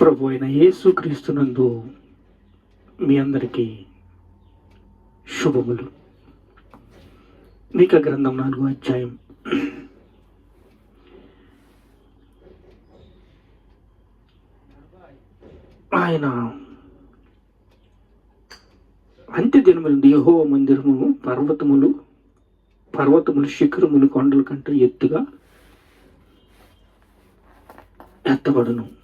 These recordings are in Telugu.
ప్రభు అయిన యేసుక్రీస్తునందు మీ అందరికీ శుభములు. మీక గ్రంథం నాలుగో అధ్యాయం. ఆయన అంత్య దినములందు యహో మందిరము పర్వతములు పర్వతములు శిఖరములు కొండల కంటే ఎత్తుగా ఎత్తబడును.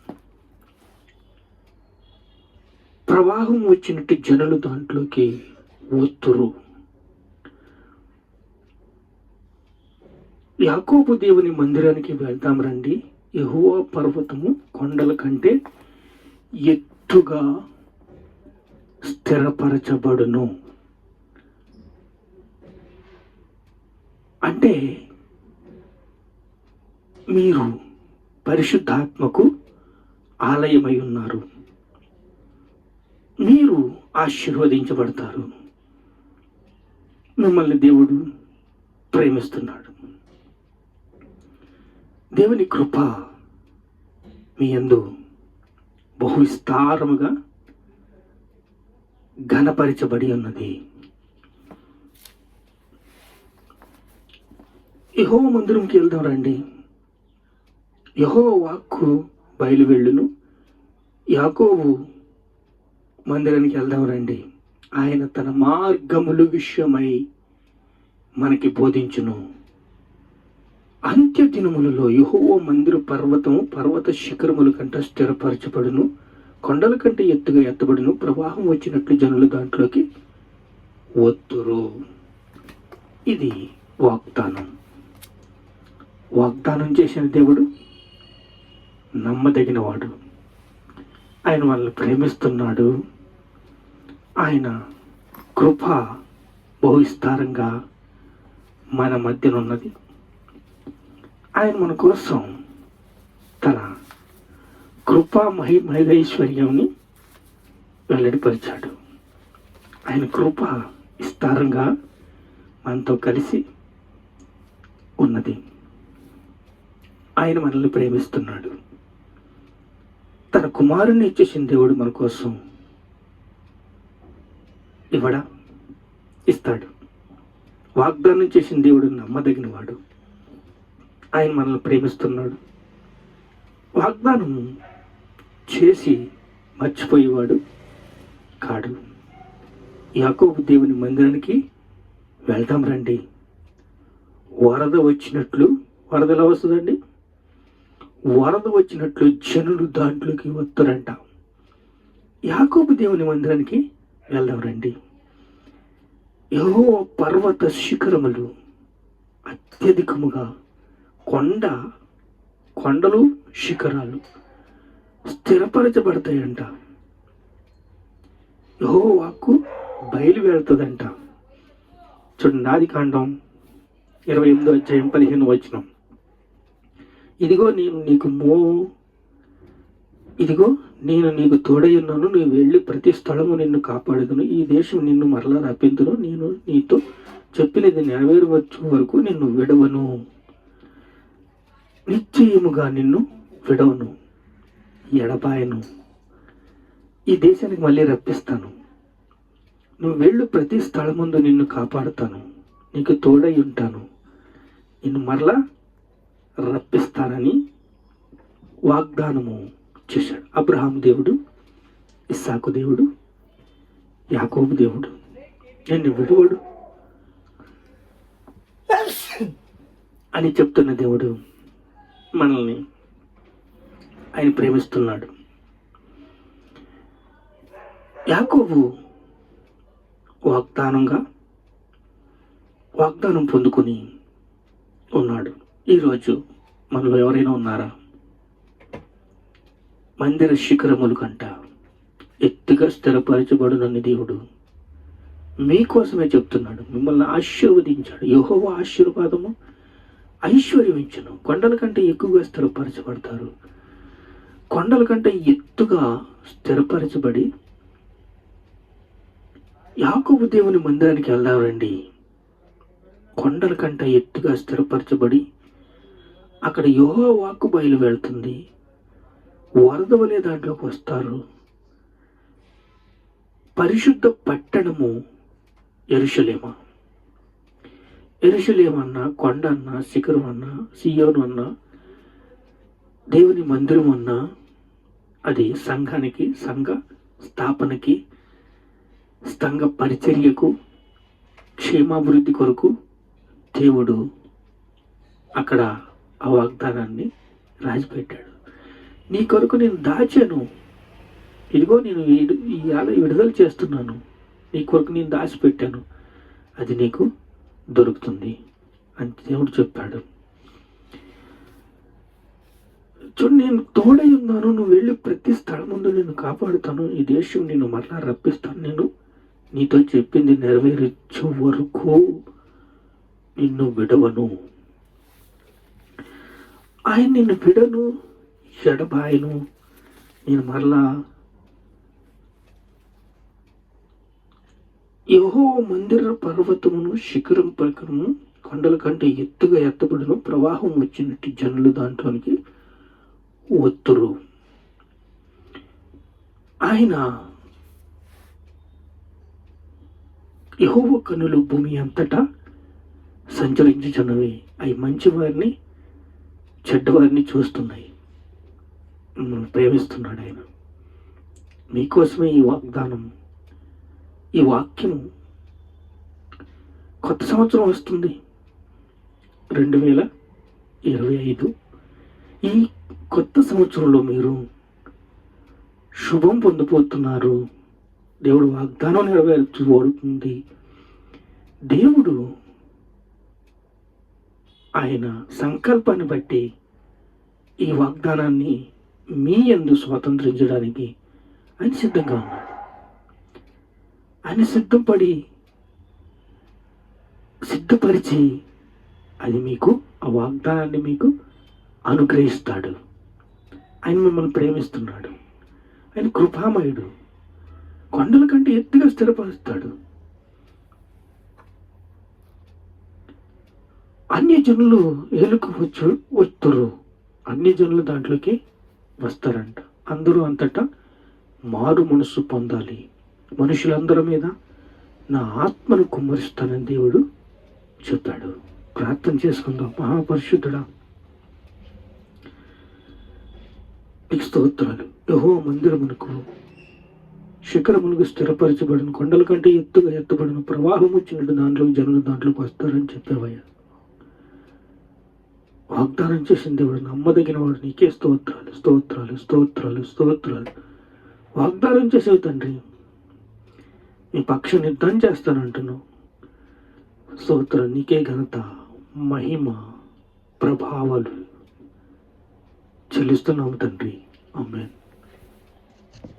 ప్రవాహం వచ్చినట్టు జనులు దాంట్లోకి ఒత్తురు యాకోబు దేవుని మందిరానికి వెళ్దాం రండి. యెహోవా పర్వతము కొండల కంటే ఎత్తుగా స్థిరపరచబడును. అంటే మీరు పరిశుద్ధాత్మకు ఆలయమై ఉన్నారు. మీరు ఆశీర్వదించబడతారు. మిమ్మల్ని దేవుడు ప్రేమిస్తున్నాడు. దేవుని కృప మీ యందు బహు విస్తారముగా ఘనపరచబడి ఉన్నది. యహో మందిరంకి వెళ్దాం రండి. యహో వాక్కు బయలువెళ్ళును. యాకోబు మందిరానికి వెళ్దాం రండి. ఆయన తన మార్గములు విషయమై మనకి బోధించును. అంత్య దినములలో యహోవ మందిర పర్వతం పర్వత శిఖరముల కంటే స్థిరపరచబడును. కొండల కంటే ఎత్తుగా ఎత్తబడును. ప్రవాహం వచ్చినట్లు జనులు దాంట్లోకి ఒత్తురు. ఇది వాగ్దానం. వాగ్దానం చేసిన దేవుడు నమ్మదగినవాడు. ఆయన వాళ్ళని ప్రేమిస్తున్నాడు. ఆయన కృప బహు విస్తారంగా మన మధ్యన ఉన్నది ఆయన మన కోసం తన కృపా మహి మహిళైశ్వర్యంని వెల్లడిపరిచాడు. ఆయన కృప విస్తారంగా మనతో కలిసి ఉన్నది. ఆయన మనల్ని ప్రేమిస్తున్నాడు. తన కుమారుని ఇచ్చేసిన దేవుడు మన కోసం ఇవ్వడా? ఇస్తాడు. వాగ్దానం చేసిన దేవుడు నమ్మదగిన వాడు ఆయన మనల్ని ప్రేమిస్తున్నాడు. వాగ్దానం చేసి మర్చిపోయేవాడు కాడు. యాకోబు దేవుని మందిరానికి వెళ్దాం రండి. వరద వచ్చినట్లు వరదలు వస్తుందండి వరద వచ్చినట్లు జనులు దాంట్లోకి వస్తారంట. యాకోబు దేవుని మందిరానికి వెళ్దాం రండి. ఏవో పర్వత శిఖరములు అత్యధికముగా కొండ కొండలు శిఖరాలు స్థిరపరచబడతాయంట. యహో వాక్కు బయలు వెళ్తుందంట చూడండి నాది కాండం ఇరవై ఎనిమిదో అధ్యాయం పదిహేను వచ్చినాం ఇదిగో నేను నీకు మో ఇదిగో నేను నీకు తోడై ఉన్నాను. నువ్వు వెళ్ళి ప్రతి స్థలము నిన్ను కాపాడుదును. ఈ దేశం నిన్ను మరలా రప్పిందును. నేను నీతో చెప్పినది నెరవేరవచ్చు వరకు నిన్ను విడవను. నిశ్చయముగా నిన్ను విడవను. ఎడబాయను. ఈ దేశానికి మళ్ళీ రప్పిస్తాను. నువ్వు వెళ్ళు ప్రతి స్థలముందు నిన్ను కాపాడుతాను. నీకు తోడై ఉంటాను. నిన్ను మరలా రప్పిస్తానని వాగ్దానము చేశాడు. అబ్రహాం దేవుడు ఇస్సాకు దేవుడు యాకోబు దేవుడు నేను విడువడు అని చెప్తున్న దేవుడు మనల్ని ఆయన ప్రేమిస్తున్నాడు. యాకోబు వాగ్దానంగా వాగ్దానం పొందుకొని ఉన్నాడు. ఈరోజు మనలో ఎవరైనా ఉన్నారా? మందిర శిఖరములు కంట ఎత్తుగా స్థిరపరచబడునని దేవుడు మీకోసమే చెప్తున్నాడు. మిమ్మల్ని ఆశీర్వదించాడు. యహోవ ఆశీర్వాదము ఐశ్వర్యమించను. కొండల కంటే ఎక్కువగా స్థిరపరచబడతారు. కొండల కంటే ఎత్తుగా స్థిరపరచబడి యాకోబు దేవుని మందిరానికి వెళ్దాం రండి. కొండల కంటే ఎత్తుగా స్థిరపరచబడి అక్కడ యోహో వాక్కు బయలు వెళ్తుంది వరద వలె దాంట్లోకి వస్తారు. పరిశుద్ధ పట్టణము ఎరుషలేమ ఎరుషలేమన్నా కొండ అన్నా శిఖరం అన్నా సియోను అన్నా దేవుని మందిరం అన్నా అది సంఘానికి సంఘ స్థాపనకి సంఘ పరిచర్యకు క్షేమాభివృద్ధి కొరకు దేవుడు అక్కడ ఆ వాగ్దానాన్ని రాజిపెట్టాడు నీ కొరకు నేను దాచాను. ఇదిగో నేను ఇవాళ విడుదల చేస్తున్నాను. నీ కొరకు నేను దాచిపెట్టాను. అది నీకు దొరుకుతుంది. అని దేవుడు చెప్పాడు. చూడు నేను తోడై ఉన్నాను. నువ్వు వెళ్ళి ప్రతి స్థలం ముందు నేను కాపాడుతాను. ఈ దేశం నేను మరలా రప్పిస్తాను. నేను నీతో చెప్పింది నెరవేర్చే వరకు నిన్ను విడవను. ఆయన నిన్ను విడను ఎడబాయను. నేను మరలా యహో మందిర పర్వతమును శిఖరం ప్రకారము కొండల కంటే ఎత్తుగా ఎత్తబడిన. ప్రవాహం వచ్చినట్టు జనులు దాంట్లోనికి ఒత్తురు. ఆయన యహోవ కనులు భూమి అంతటా సంచరించుచున్నవి. అవి మంచివారిని చెడ్డవారిని చూస్తున్నాయి. ప్రేమిస్తున్నాడు ఆయన. మీకోసమే ఈ వాగ్దానం ఈ వాక్యం కొత్త సంవత్సరం వస్తుంది. రెండు వేల ఇరవై ఐదు. ఈ కొత్త సంవత్సరంలో మీరు శుభం పొందబోతున్నారు. దేవుడు వాగ్దానం నెరవేర్చబడుతుంది దేవుడు ఆయన సంకల్పాన్ని బట్టి ఈ వాగ్దానాన్ని మీ ఎందు స్వాతంత్రించడానికి ఆయన సిద్ధంగా ఉన్నాడు ఆయన సిద్ధపడి సిద్ధపరిచి అది మీకు ఆ వాగ్దానాన్ని మీకు అనుగ్రహిస్తాడు. ఆయన మిమ్మల్ని ప్రేమిస్తున్నాడు. ఆయన కృపామయుడు. కొండల కంటే ఎత్తుగా స్థిరపరుస్తాడు. అన్ని జనులు ఏలుకు వచ్చు వస్తురు అన్ని జనులు దాంట్లోకి వస్తారంట. అందరూ అంతటా మారు మనసు పొందాలి. మనుషులందరి మీద నా ఆత్మను కుమ్మరిస్తానని దేవుడు చెప్పాడు. ప్రార్థన చేసుకుందాం. మహాపరిశుద్ధుడా నీకు స్తోత్రాలు. యహో మందిరమునకు శిఖరమునకు స్థిరపరచబడిన కొండల కంటే ఎత్తుగా ఎత్తబడిన ప్రవాహం వచ్చినట్టు దాంట్లో జనులు దాంట్లోకి వస్తారని చెప్పేవయ్యా. వాగ్దానం చేసిన దేవుడు నమ్మదగిన వాడు. నీకే స్తోత్రాలు స్తోత్రాలు స్తోత్రాలు స్తోత్రాలు. వాగ్దానం చేసేవి తండ్రి. మీ పక్షం యుద్ధం చేస్తానంటున్నావు. స్తోత్రం నీకే ఘనత మహిమ ప్రభావాలు. చెల్లిస్తున్నాము తండ్రి. అమ్మేన్